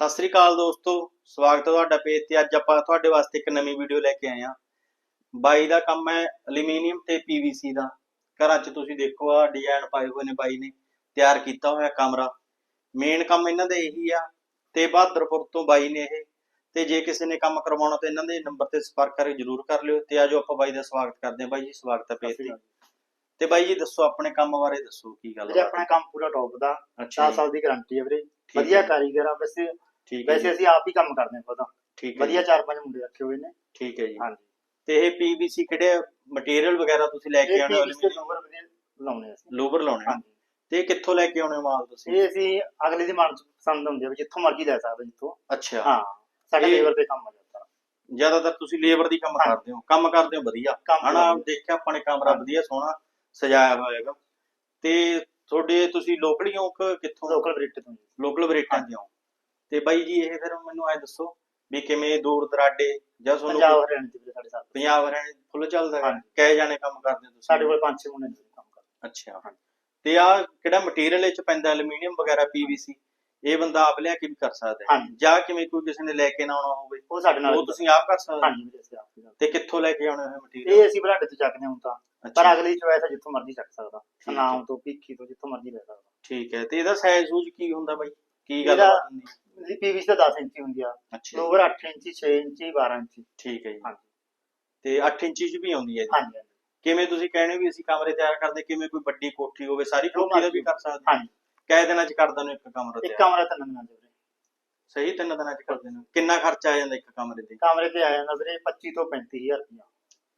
ਸਤਿ ਸ੍ਰੀ ਅਕਾਲ ਦੋਸਤੋ ਸਵਾਗਤ ਹੈ ਤੁਹਾਡਾ ਪੇਜ ਤੇ। ਅੱਜ ਆਪਾਂ ਤੁਹਾਡੇ ਵਾਸਤੇ ਇੱਕ ਨਵੀਂ ਵੀਡੀਓ ਲੈ ਕੇ ਆਏ ਹਾਂ। ਬਾਈ ਦਾ ਕੰਮ ਹੈ ਐਲੂਮੀਨੀਅਮ ਤੇ ਪੀਵੀਸੀ ਦਾ। ਘਰਾਂ 'ਚ ਤੁਸੀਂ ਦੇਖੋ ਆ ਡਿਜ਼ਾਈਨ ਪਾਏ ਹੋਏ ਨੇ ਬਾਈ ਨੇ। ਤਿਆਰ ਕੀਤਾ ਹੋਇਆ ਕਮਰਾ। ਮੇਨ ਕੰਮ ਇਹਨਾਂ ਦਾ ਇਹੀ ਆ ਤੇ ਬਹਾਦਰਪੁਰ ਤੋਂ ਬਾਈ ਨੇ ਇਹ। ਤੇ ਜੇ ਕਿਸੇ ਨੇ ਕੰਮ ਕਰਵਾਉਣਾ ਤਾਂ ਇਹਨਾਂ ਦੇ ਨੰਬਰ ਤੇ ਸੰਪਰਕ ਕਰਕੇ ਜਰੂਰ ਕਰ ਲਿਓ। ਤੇ ਆਜੋ ਆਪਾਂ ਬਾਈ ਦਾ ਸਵਾਗਤ ਕਰਦੇ ਹਾਂ। ਬਾਈ ਜੀ ਸਵਾਗਤ ਹੈ ਪੇਜ ਤੇ। ਤੇ ਬਾਈ ਜੀ ਦੱਸੋ ਆਪਣੇ ਕੰਮ ਬਾਰੇ ਦੱਸੋ ਕੀ ਗੱਲ ਵੀਰੇ ਆਪਣਾ ਕੰਮ ਪੂਰਾ ਟੌਪ ਦਾ। ਅੱਛਾ 4 ਸਾਲ ਦੀ ਗਾਰੰਟੀ ਹੈ ਵੀਰੇ। ਹੈ। ਵਧੀਆ ਕਾਰੀਗਰ ਆ। ਵੈਸੇ ਠੀਕ ਹੈ ਵੈਸੇ ਜੀ, ਅਸੀਂ ਆਪ ਹੀ ਕੰਮ ਕਰਦੇ ਹਾਂ ਪਤਾ। ਠੀਕ ਹੈ ਵਧੀਆ ਜੀ, ਚਾਰ ਪੰਜ ਮੁੰਡੇ ਰੱਖੇ ਹੋਏ ਨੇ। ਠੀਕ ਹੈ ਜੀ। ਹਾਂਜੀ। ਤੇ ਇਹ ਪੀਵੀਸੀ ਕਿਹੜੇ ਮਟੀਰੀਅਲ ਵਗੈਰਾ ਤੁਸੀਂ ਲੈ ਕੇ ਇਹ ਆਉਣੇ ਹੋ ਨੰਬਰ ਵੀਰੇ ਲਾਉਣੇ ਅਸੀਂ। ਲੂਬਰ ਲਾਉਣੇ ਆ। ਹਾਂਜੀ। ਤੇ ਇਹ ਕਿੱਥੋਂ ਲੈ ਕੇ ਆਉਣੇ ਹੋ ਮਾਲ ਤੁਸੀਂ? ਇਹ ਅਸੀਂ ਅਗਲੇ ਦੀ ਮਨ ਚ ਪਸੰਦ ਹੁੰਦੇ ਵੀ ਜਿੱਥੋਂ ਮਰਜ਼ੀ ਲੈ ਸਕਦੇ ਜਿੱਥੋਂ ਅੱਛਾ। ਹਾਂ ਸਾਡੇ ਇਹ- ਲੇਬਰ ਤੇ ਕੰਮ ਆ ਜਾਂਦਾ ਜ਼ਿਆਦਾਤਰ ਤੁਸੀਂ ਲੇਬਰ ਦੀ ਕੰਮ ਹਾਂ। ਕਰਦੇ ਹੋ। ਕੰਮ ਕਰਦੇ ਹੋ ਵਧੀਆ। ਕੰਮ ਹਨਾ ਵਧੀਆ। ਦੇਖਿਆ ਆਪਾਂ ਨੇ ਕਮਰਾ। ਵਧੀਆ ਸੋਹਣਾ ਸਜਾਇਆ ਹੋਇਆ ਹੈਗਾ। ਤੇ ਤੁਹਾਡੇ ਤੁਸੀਂ ਲੋਕਲੀ ਹੋ ਕਿ ਕਿੱਥੋਂ? ਲੋਕਲ ਰੇਟ ਤੋਂ। ਲੋਕਲ ਬਰੇਟਾਂ ਦੇ ਹੋ ਤੇ ਬਾਈ ਜੀ ਇਹ ਫਿਰ ਮੈਨੂੰ ਐ ਦੱਸੋ ਵੀ ਕਿਵੇਂ ਦੂਰ ਦਰਾਡੇ ਜਾਂ ਤੁਹਾਨੂੰ ਪੰਜਾਬ ਹਰਿਆਣਾ ਵੀਰੇ ਸਾਡੇ ਸਾਥ ਪੰਜਾਬ ਹਰਿਆਣੇ ਫੁੱਲ ਚੱਲਦਾ ਹੈ? ਹਾਂਜੀ। ਜਾਣੇ ਕੰਮ ਕਰਦੇ ਹੋ ਤੁਸੀਂ? ਸਾਡੇ ਕੋਲ ਪੰਜ ਛੇ ਮੁੰਡੇ ਨੇ ਕੰਮ ਕਰਦੇ। ਅੱਛਾ। ਹਾਂਜੀ। ਤੇ ਆ ਕਿਹੜਾ ਮਟੀਰੀਅਲ ਇਹ ਚ ਪੈਂਦਾ ਐਲੂਮੀਨੀਅਮ ਵਗੈਰਾ ਪੀਵੀਸੀ ਇਹ ਬੰਦਾ ਆਪ ਲਿਆ ਕੇ ਵੀ ਕਰ ਸਕਦਾ ਹੈ? ਹਾਂਜੀ। ਜਾਂ ਕਿਵੇਂ ਕੋਈ ਕਿਸੇ ਨੇ ਲੈ ਕੇ ਨਾ ਆਉਣਾ ਹੋਵੇ? ਉਹ ਸਾਡੇ ਨਾਲ ਉਹ ਤੁਸੀਂ ਆਪ ਕਰ ਸਕਦੇ ਹੋ? ਹਾਂਜੀ ਵੀਰੇ ਅਸੀਂ ਆਪ ਹੀ ਕਰਦੇ। ਤੇ ਕਿੱਥੋਂ ਲੈ ਕੇ ਆਉਣੇ ਹਾਂ। ਮਟੀਰੀਅਲ ਇਹ ਅਸੀਂ ਬਲਾਡੇ ਤੋਂ ਚੱਕਦੇ ਹਾਂ ਹੁਣ ਤਾਂ। ਪਰ ਅਗਲੀ ਚੋਇਸ ਜਿੱਥੋਂ ਮਰਜ਼ੀ ਚੱਕ ਸਕਦਾ। ਹੈ। ਨਾਮ ਤੋਂ ਭਿੱਖੀ ਤੋਂ ਜਿੱਥੋਂ ਮਰਜ਼ੀ ਲੈ ਸਕਦਾ। ਠੀਕ ਹੈ। ਤੇ ਇਹਦਾ ਸਾਈਜ਼ ਸੂਜ ਕੀ ਹੁੰਦਾ ਬਾਈ? ਕੀ ਗੱਲ ਇਹਦਾ- ਹੁੰਦੀ? ਹੈ? ਜੀ ਪੀਵੀਸੀ ਦਾ 10 ਇੰਚੀ ਹੁੰਦੀ ਆ। ਅੱਛਾ ਜੀ, ਲੋਵਰ 8 ਇੰਚੀ 6 ਇੰਚੀ 12 ਇੰਚੀ। ਠੀਕ ਹੈ ਜੀ। ਹਾਂਜੀ। ਤੇ 8 ਇੰਚੀ ਚ ਵੀ ਆਉਂਦੀ ਹੈ ਜੀ? ਹਾਂਜੀ ਹਾਂਜੀ। ਕਿਵੇਂ ਤੁਸੀਂ ਕਹਿੰਦੇ ਵੀ ਅਸੀਂ ਕਮਰੇ ਤਿਆਰ ਕਰਦੇ ਕਿਵੇਂ ਕੋਈ ਵੱਡੀ ਕੋਠੀ ਹੋਵੇ ਸਾਰੀ ਜੋ ਕੋਠੀ ਦਾ ਵੀ ਮਰਜ਼ੀ। ਕਰ ਸਕਦੇ ਹੋ? ਹਾਂਜੀ। ਕਈ ਦਿਨਾਂ ਚ ਕਰ ਦਿੰਦੇ ਹੋ ਇੱਕ ਕਮਰਾ ਇੱਕ ਤਿਆਰ। ਕਮਰਾ ਤਾਂ ਨੰਨਾ ਦੇ ਵੀਰੇ। ਸਹੀ ਤਿੰਨ ਦਿਨਾਂ ਚ ਕਰ ਦਿੰਦੇ ਹੋ ਕਿੰਨਾ ਖਰਚਾ ਆ ਜਾਂਦਾ ਇੱਕ ਕਮਰੇ ਤੇ? ਕਮਰੇ ਤੇ ਆ ਜਾਂਦਾ ਵੀਰੇ 25 ਤੋਂ 35000 ਰੁਪਇਆ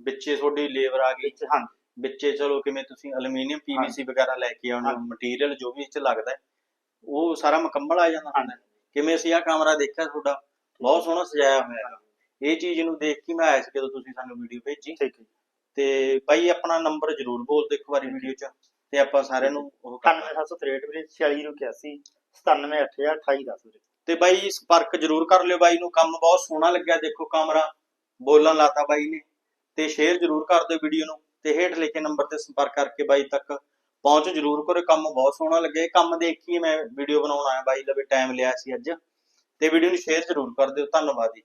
ਵਿੱਚੇ ਤੁਹਾਡੀ ਲੇਬਰ ਆ ਗਈ। ਵਿੱਚ ਹਾਂਜੀ। ਵਿੱਚੇ ਚਲੋ ਕਿਵੇਂ ਤੁਸੀਂ ਐਲੂਮੀਨੀਅਮ ਪੀਵੀਸੀ ਵਗੈਰਾ ਲੈ ਕੇ ਆਉਣੇ ਹਾਂਜੀ। ਮਟੀਰੀਅਲ ਜੋ ਵੀ ਇਹ ਚ ਲੱਗਦਾ ਹੈ, ਉਹ ਸਾਰਾ ਮੁਕੰਮਲ ਆ ਜਾਂਦਾ ਹੁੰਦਾ। ਕਿਵੇਂ ਅਸੀਂ ਆ ਕਮਰਾ ਦੇਖਿਆ ਤੁਹਾਡਾ? ਬਹੁਤ ਸੋਹਣਾ ਸਜਾਇਆ ਹੋਇਆ ਹੈ ਇਹ ਚੀਜ਼ ਨੂੰ ਦੇਖ ਕੇ ਮੈਂ ਆਇਆ ਸੀ ਜਦੋਂ ਤੁਸੀਂ ਸਾਨੂੰ ਵੀਡੀਓ ਭੇਜੀ। ਠੀਕ ਹੈ ਤੇ ਭਾਈ ਆਪਣਾ ਨੰਬਰ ਜ਼ਰੂਰ ਬੋਲ ਦਿਓ ਇੱਕ ਵਾਰੀ ਵੀਡੀਓ 'ਚ। ਤੇ ਆਪਾਂ ਸਾਰਿਆਂ ਨੂੰ ਉਹ ਕਰ 97763 ਵੀਰੇ 46 ਨੂੰ 81 97828 10 ਵੀਰੇ। ਤੇ ਬਾਈ ਸੰਪਰਕ ਜ਼ਰੂਰ ਕਰ ਲਿਓ ਬਾਈ ਨੂੰ। ਕੰਮ ਬਹੁਤ ਸੋਹਣਾ ਲੱਗਿਆ ਦੇਖੋ ਕਮਰਾ। ਬੋਲਣ ਲਾਤਾ ਬਾਈ ਨੇ। ਤੇ ਸ਼ੇਅਰ ਜ਼ਰੂਰ ਕਰ ਦਿਓ ਵੀਡੀਓ ਨੂੰ। ਤੇ ਹੇਠ ਲਿਖੇ ਨੰਬਰ ਤੇ ਸੰਪਰਕ ਕਰਕੇ ਬਾਈ ਤੱਕ ਪਹੁੰਚ ਜ਼ਰੂਰ ਕਰੋ ਕੰਮ ਬਹੁਤ ਸੋਹਣਾ ਲੱਗੇ। ਕੰਮ ਦੇਖ ਕੇ ਮੈਂ ਵੀਡੀਓ ਬਣਾਉਣ ਆਇਆ ਬਾਈ ਲਵੇ ਟਾਈਮ ਲਿਆ ਸੀ ਅੱਜ। ਤੇ ਵੀਡੀਓ ਨੂੰ ਸ਼ੇਅਰ ਜ਼ਰੂਰ ਕਰ ਦਿਓ। ਧੰਨਵਾਦ ਜੀ।